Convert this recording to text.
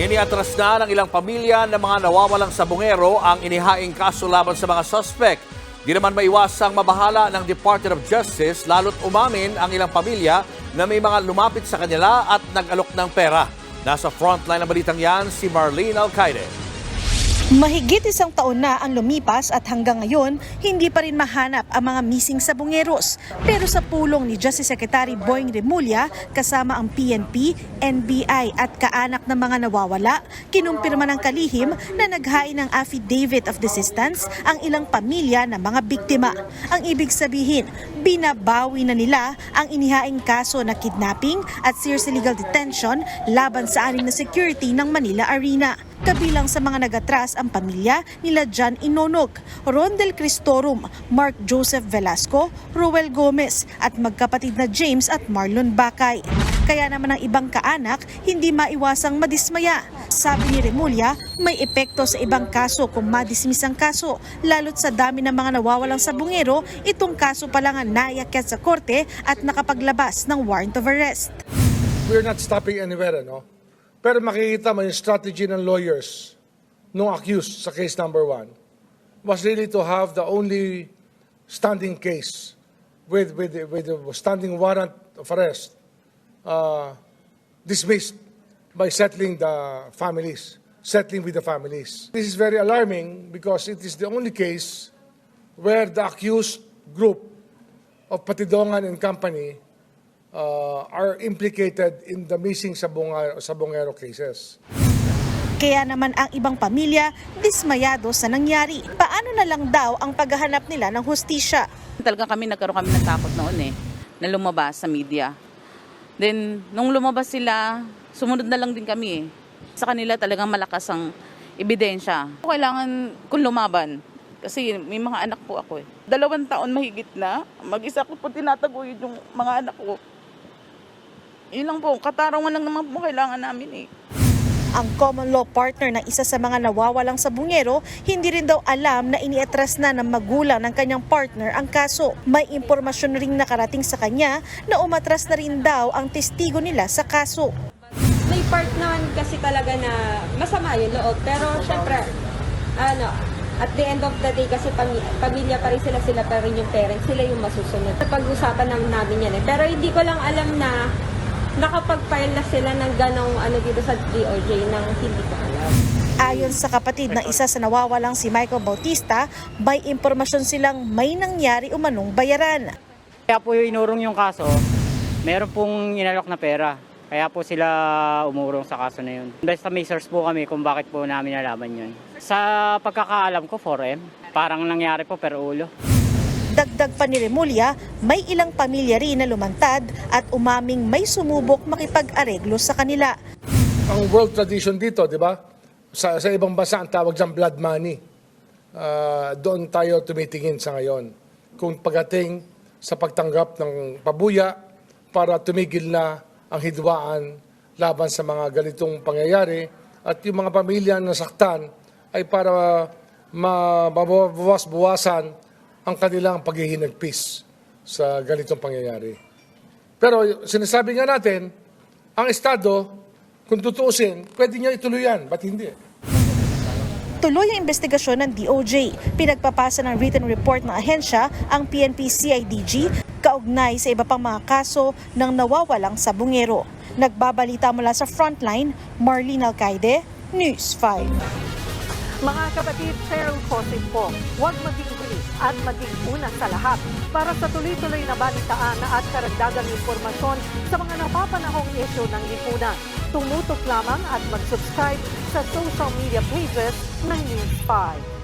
Iniatras na ng ilang pamilya ng mga nawawalang sabungero ang inihaing kaso laban sa mga suspect. Di naman maiwasang mabahala ng Department of Justice lalo't umamin ang ilang pamilya na may mga lumapit sa kanila at nag-alok ng pera. Nasa frontline ng balitang yan si Marlene Alcaide. Mahigit isang taon na ang lumipas at hanggang ngayon, hindi pa rin mahanap ang mga missing sabungeros. Pero sa pulong ni Justice Secretary Boying Remulla, kasama ang PNP, NBI at kaanak ng mga nawawala, kinumpirma ng kalihim na naghain ng affidavit of desistance ang ilang pamilya ng mga biktima. Ang ibig sabihin, binabawi na nila ang inihaing kaso na kidnapping at serious illegal detention laban sa anim na security ng Manila Arena. Kabilang sa mga nagatras ang pamilya nila John Inonog, Rondel Cristorum, Mark Joseph Velasco, Ruel Gomez at magkapatid na James at Marlon Bakay. Kaya naman ang ibang kaanak hindi maiwasang madismaya. Sabi ni Remulla, may epekto sa ibang kaso kung madismiss ang kaso. Lalo't sa dami ng mga nawawalang sabungero, itong kaso pa lang ang naiakyat sa korte at nakapaglabas ng warrant of arrest. we're not stopping anywhere, no? Pero makikita mo yung strategy ng lawyers nung accused sa case number one was really to have the only standing case with, with, with the standing warrant of arrest uh, dismissed by settling the families, settling with the families. This is very alarming because it is the only case where the accused group of Patidongan and Company uh, are implicated in the missing sabongero, sabongero cases. Kaya naman ang ibang pamilya dismayado sa nangyari. Paano na lang daw ang paghahanap nila ng hustisya? Talagang kami nagkaroon kami ng takot noon eh, na lumabas sa media. Then, nung lumabas sila, sumunod na lang din kami eh. Sa kanila talagang malakas ang ebidensya. Kailangan kong lumaban. Kasi may mga anak po ako eh. Dalawang taon mahigit na, mag-isa ko po tinataguyod yung mga anak ko. Yun lang po, katarawan lang naman po kailangan namin eh. Ang common law partner na isa sa mga nawawalang sabungero, hindi rin daw alam na iniatras na ng magulang ng kanyang partner ang kaso. May impormasyon ring nakarating sa kanya na umatras na rin daw ang testigo nila sa kaso. may part naman kasi talaga na masama yung loob. Pero syempre, ano, at the end of the day kasi pami- pamilya pa rin sila, sila pa rin yung parents, sila yung masusunod. Pag-usapan namin yan eh. Pero hindi ko lang alam na nakapag-file na sila ng ganong ano dito sa DOJ nang hindi ko alam. Ayon sa kapatid ng isa sa nawawalang si Michael Bautista, may impormasyon silang may nangyari umanong bayaran. Kaya po yung inurong yung kaso, meron pong inalok na pera. Kaya po sila umurong sa kaso na yun. Basta may source po kami kung bakit po namin nalaman yun. Sa pagkakaalam ko, 4M. Parang nangyari po per ulo. Dagdag pa ni Remulla, may ilang pamilya rin na lumantad at umaming may sumubok makipag-areglo sa kanila. Ang world tradition dito, di ba? Sa, sa ibang bansa, ang tawag dyan blood money. Ah, doon tayo tumitingin sa ngayon. Kung pagating sa pagtanggap ng pabuya para tumigil na ang hidwaan laban sa mga ganitong pangyayari at yung mga pamilya na nasaktan ay para mabawas-buwasan ang kanilang paghihinagpis sa ganitong pangyayari. Pero sinasabi nga natin, ang Estado, kung tutuusin, pwede niya ituloy yan. Ba't hindi? Tuloy ang investigasyon ng DOJ. Pinagpapasa ng written report ng ahensya ang PNP-CIDG kaugnay sa iba pang mga kaso ng nawawalang sabungero. Nagbabalita mula sa Frontline, Marlene Alcaide, News 5. Mga kapatid, Cheryl Cosin po, huwag maging at maging una sa lahat para sa tuloy-tuloy na balitaan at karagdagang impormasyon sa mga napapanahong isyo ng lipunan. Tumutok lamang at mag-subscribe sa social media pages ng News 5.